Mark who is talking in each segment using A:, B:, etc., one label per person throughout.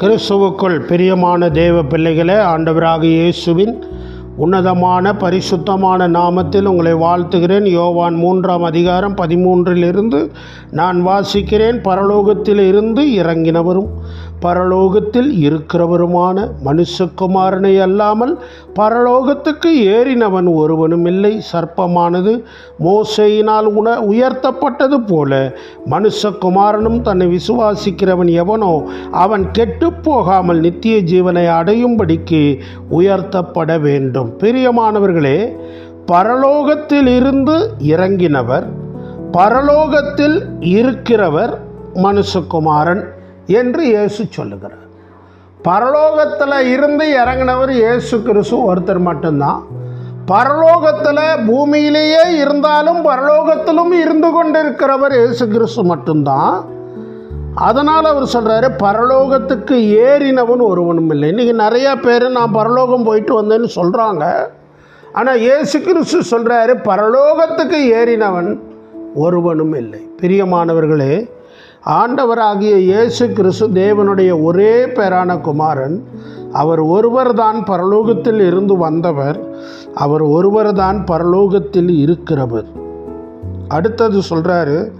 A: கிறிஸ்துவுக்குள் பிரியமான தேவ பிள்ளைகளே ஆண்டவராக இயேசுவின் உன்னதமான பரிசுத்தமான நாமத்தில் உங்களை வாழ்த்துகிறேன். யோவான் மூன்றாம் அதிகாரம் பதிமூன்றிலிருந்து நான் வாசிக்கிறேன். பரலோகத்தில் இருந்து இறங்கினவரும் பரலோகத்தில் இருக்கிறவருமான மனுஷகுமாரனை அல்லாமல் பரலோகத்துக்கு ஏறினவன் ஒருவனும் இல்லை. சர்ப்பமானது மோசையினால் உண உயர்த்தப்பட்டது போல மனுஷகுமாரனும் தன்னை விசுவாசிக்கிறவன் எவனோ அவன் கெட்டுப்போகாமல் நித்திய ஜீவனை அடையும்படிக்கு உயர்த்தப்பட வேண்டும். பிரியமானவர்களே பரலோகத்தில் இருந்து இறங்கினவர் பரலோகத்தில் இருக்கிறவர் மனுஷகுமாரன். என்று இயேசு சொல்லுகிறார். பரலோகத்தில் இருந்து இறங்கினவர் இயேசு கிறிஸ்து ஒருத்தர் மட்டும்தான். பரலோகத்தில் பூமியிலேயே இருந்தாலும் பரலோகத்திலும் இருந்து கொண்டிருக்கிறவர் இயேசு கிறிஸ்து மட்டும்தான். அதனால் அவர் சொல்கிறாரு பரலோகத்துக்கு ஏறினவன் ஒருவனும் இல்லை. இன்றைக்கி நிறையா பேர் நான் பரலோகம் போயிட்டு வந்தேன்னு சொல்கிறாங்க ஆனால் இயேசு கிறிஸ்து சொல்கிறாரு பரலோகத்துக்கு ஏறினவன் ஒருவனும் இல்லை. பிரியமானவர்களே ஆண்டவராகிய இயேசு கிறிஸ்து தேவனுடைய ஒரே பேரான குமாரன். அவர் ஒருவர் தான் பரலோகத்தில் இருந்து வந்தவர். அவர் ஒருவர் தான் பரலோகத்தில் இருக்கிறவர். அடுத்தது சொல்கிறாரு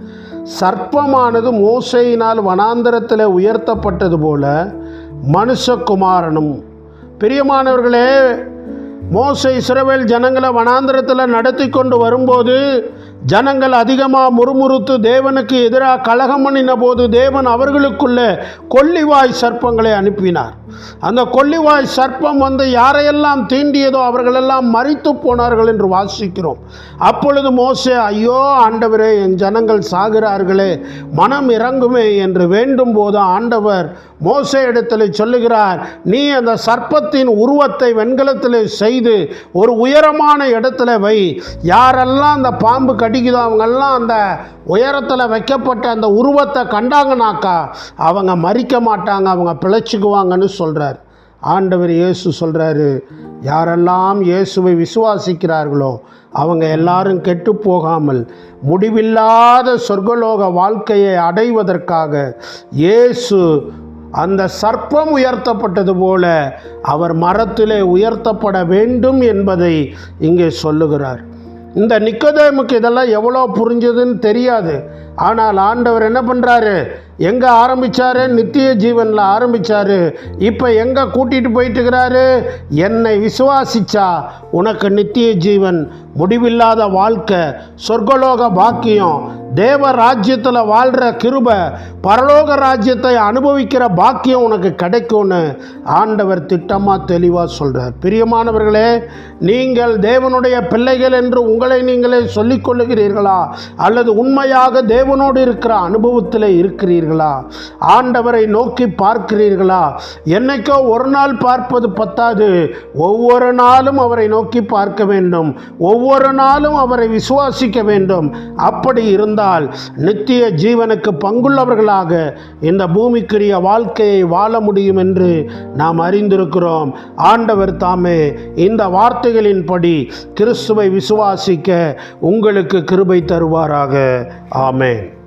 A: சர்ப்பமானது மோசையினால் வனாந்தரத்தில் உயர்த்தப்பட்டது போல மனுஷகுமாரனும். பிரியமானவர்களே மோசை இஸ்ரவேல் ஜனங்களை வனாந்திரத்தில் நடத்தி கொண்டு வரும்போது ஜனங்கள் அதிகமாக முறுமுறுத்து தேவனுக்கு எதிராக கலகம் பண்ணின போது தேவன் அவர்களுக்குள்ளே கொல்லிவாய் சர்ப்பங்களை அனுப்பினார். அந்த கொல்லிவாய் சர்ப்பம் வந்து யாரையெல்லாம் தீண்டியதோ அவர்களெல்லாம் மறித்து போனார்கள் என்று வாசிக்கிறோம். அப்பொழுது மோசே ஐயோ ஆண்டவரே என் ஜனங்கள் சாகிறார்களே மனம் இறங்குமே என்று வேண்டும் போது ஆண்டவர் மோசே இடத்துல சொல்லுகிறார் நீ அந்த சர்ப்பத்தின் உருவத்தை வெண்கலத்தில் செய்து ஒரு உயரமான இடத்துல வை. யாரெல்லாம் அந்த பாம்பு கடிக்குதோ அவங்கெல்லாம் அந்த உயரத்தில் வைக்கப்பட்ட அந்த உருவத்தை கண்டாங்கனாக்கா அவங்க மறிக்க மாட்டாங்க அவங்க பிழைச்சிக்குவாங்கன்னு சொல்கிறார் ஆண்டவர் இயேசு சொல்கிறாரு யாரெல்லாம் இயேசுவை விசுவாசிக்கிறார்களோ அவங்க எல்லாரும் கெட்டு போகாமல் முடிவில்லாத சொர்க்கலோக வாழ்க்கையை அடைவதற்காக இயேசு அந்த சர்ப்பம் உயர்த்தப்பட்டது போல அவர் மரத்திலே உயர்த்தப்பட வேண்டும் என்பதை இங்கே சொல்லுகிறார். இந்த நிக்கோதேமுக்கு இதெல்லாம் எவ்வளோ புரிஞ்சதுன்னு தெரியாது. ஆனால் ஆண்டவர் என்ன பண்ணுறாரு எங்கே ஆரம்பித்தாரு நித்திய ஜீவனில் ஆரம்பித்தார் இப்போ எங்கே கூட்டிகிட்டு போயிட்டுருக்கிறாரு என்னை விசுவாசிச்சா உனக்கு நித்திய ஜீவன் முடிவில்லாத வாழ்க்கை சொர்க்கலோக பாக்கியம் தேவ ராஜ்யத்தில் வாழ்கிற கிருப பரலோக ராஜ்யத்தை அனுபவிக்கிற பாக்கியம் உனக்கு கிடைக்கும்னு ஆண்டவர் திட்டமாக தெளிவாக சொல்கிறார் பிரியமானவர்களே நீங்கள் தேவனுடைய பிள்ளைகள் என்று உங்களை நீங்களே சொல்லிக்கொள்ளுகிறீர்களா? அல்லது உண்மையாக தேவனோடு இருக்கிற அனுபவத்தில் இருக்கிறீர்கள்? ஆண்டவரை நோக்கி பார்க்கிறீர்களா? என்னைக்கோ ஒரு நாள் பார்ப்பது பத்தாது. ஒவ்வொரு நாளும் அவரை நோக்கி பார்க்க வேண்டும். ஒவ்வொரு நாளும் அவரை விசுவாசிக்க வேண்டும். அப்படி இருந்தால் நித்திய ஜீவனுக்கு பங்குள்ளவர்களாக இந்த பூமிக்குரிய வாழ்க்கையை வாழ முடியும் என்று நாம் அறிந்திருக்கிறோம். ஆண்டவர் தாமே இந்த வார்த்தைகளின்படி கிறிஸ்துவை விசுவாசிக்க உங்களுக்கு கிருபை தருவாராக. ஆமே